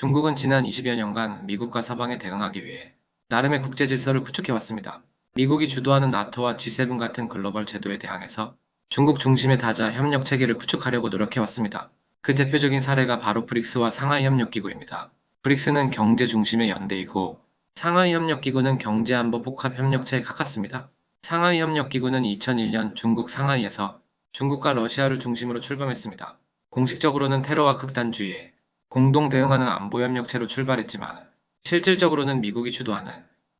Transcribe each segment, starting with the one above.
중국은 지난 20여 년간 미국과 서방에 대응하기 위해 나름의 국제 질서를 구축해왔습니다. 미국이 주도하는 나토와 G7 같은 글로벌 제도에 대항해서 중국 중심의 다자 협력 체계를 구축하려고 노력해왔습니다. 그 대표적인 사례가 바로 브릭스와 상하이 협력기구입니다. 브릭스는 경제 중심의 연대이고 상하이 협력기구는 경제안보 복합 협력체에 가깝습니다. 상하이 협력기구는 2001년 중국 상하이에서 중국과 러시아를 중심으로 출범했습니다. 공식적으로는 테러와 극단주의에 공동 대응하는 안보협력체로 출발했지만 실질적으로는 미국이 주도하는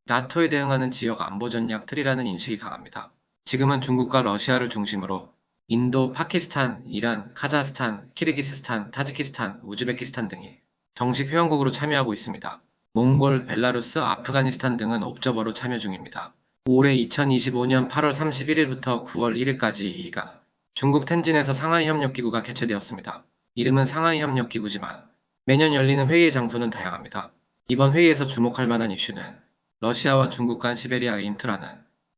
나토에 대응하는 지역 안보 전략 틀이라는 인식이 강합니다. 지금은 중국과 러시아를 중심으로 인도, 파키스탄, 이란, 카자흐스탄, 키르기스스탄, 타지키스탄, 우즈베키스탄 등이 정식 회원국으로 참여하고 있습니다. 몽골, 벨라루스, 아프가니스탄 등은 옵저버로 참여 중입니다. 올해 2025년 8월 31일부터 9월 1일까지 이 기간 중국 텐진에서 상하이 협력기구가 개최되었습니다. 이름은 상하이 협력기구지만 매년 열리는 회의의 장소는 다양합니다. 이번 회의에서 주목할 만한 이슈는 러시아와 중국 간 시베리아의 인트라는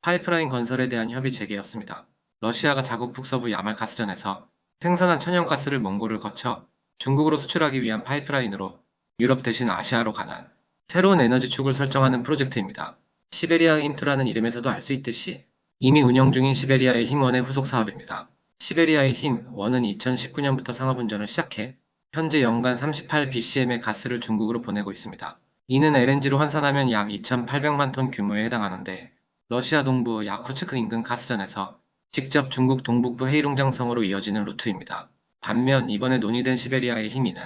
파이프라인 건설에 대한 협의 재개였습니다. 러시아가 자국 북서부 야말 가스전에서 생산한 천연가스를 몽골을 거쳐 중국으로 수출하기 위한 파이프라인으로 유럽 대신 아시아로 가는 새로운 에너지축을 설정하는 프로젝트입니다. 시베리아 인트라는 이름에서도 알 수 있듯이 이미 운영 중인 시베리아의 힘원의 후속 사업입니다. 시베리아의 힘 원은 2019년부터 상업 운전을 시작해 현재 연간 38bcm의 가스를 중국으로 보내고 있습니다. 이는 LNG로 환산하면 약 2,800만 톤 규모에 해당하는데 러시아 동부 야쿠츠크 인근 가스전에서 직접 중국 동북부 헤이룽장성으로 이어지는 루트입니다. 반면 이번에 논의된 시베리아의 힘이는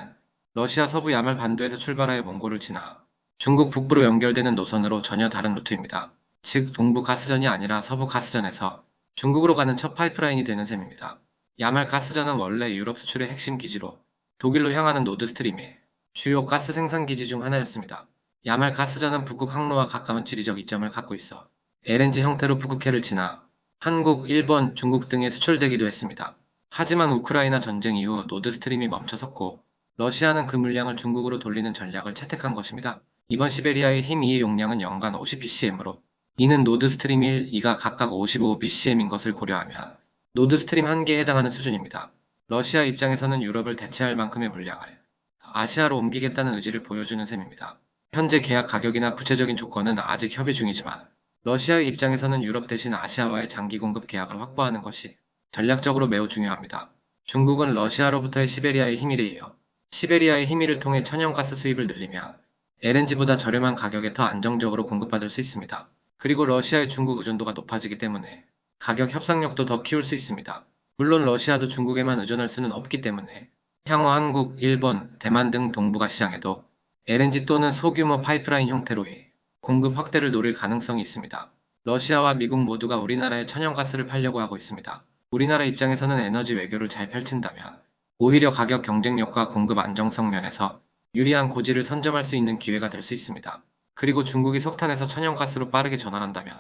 러시아 서부 야말 반도에서 출발하여 몽골을 지나 중국 북부로 연결되는 노선으로 전혀 다른 루트입니다. 즉 동부 가스전이 아니라 서부 가스전에서 중국으로 가는 첫 파이프라인이 되는 셈입니다. 야말 가스전은 원래 유럽 수출의 핵심 기지로 독일로 향하는 노드스트림의 주요 가스 생산 기지 중 하나였습니다. 야말 가스전은 북극 항로와 가까운 지리적 이점을 갖고 있어 LNG 형태로 북극해를 지나 한국, 일본, 중국 등에 수출되기도 했습니다. 하지만 우크라이나 전쟁 이후 노드스트림이 멈춰섰고 러시아는 그 물량을 중국으로 돌리는 전략을 채택한 것입니다. 이번 시베리아의 힘 2의 용량은 연간 50bcm으로 이는 노드스트림 1, 2가 각각 55bcm인 것을 고려하면 노드스트림 1개에 해당하는 수준입니다. 러시아 입장에서는 유럽을 대체할 만큼의 물량을 아시아로 옮기겠다는 의지를 보여주는 셈입니다. 현재 계약 가격이나 구체적인 조건은 아직 협의 중이지만 러시아의 입장에서는 유럽 대신 아시아와의 장기 공급 계약을 확보하는 것이 전략적으로 매우 중요합니다. 중국은 러시아로부터의 시베리아의 이어 시베리아의 힘일을 통해 천연가스 수입을 늘리면 LNG보다 저렴한 가격에 더 안정적으로 공급받을 수 있습니다. 그리고 러시아의 중국 의존도가 높아지기 때문에 가격 협상력도 더 키울 수 있습니다. 물론 러시아도 중국에만 의존할 수는 없기 때문에 향후 한국, 일본, 대만 등 동북아 시장에도 LNG 또는 소규모 파이프라인 형태로의 공급 확대를 노릴 가능성이 있습니다. 러시아와 미국 모두가 우리나라에 천연가스를 팔려고 하고 있습니다. 우리나라 입장에서는 에너지 외교를 잘 펼친다면 오히려 가격 경쟁력과 공급 안정성 면에서 유리한 고지를 선점할 수 있는 기회가 될 수 있습니다. 그리고 중국이 석탄에서 천연가스로 빠르게 전환한다면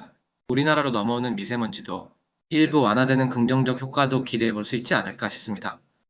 우리나라로 넘어오는 미세먼지도 일부 완화되는 긍정적 효과도 기대해 볼 수 있지 않을까 싶습니다.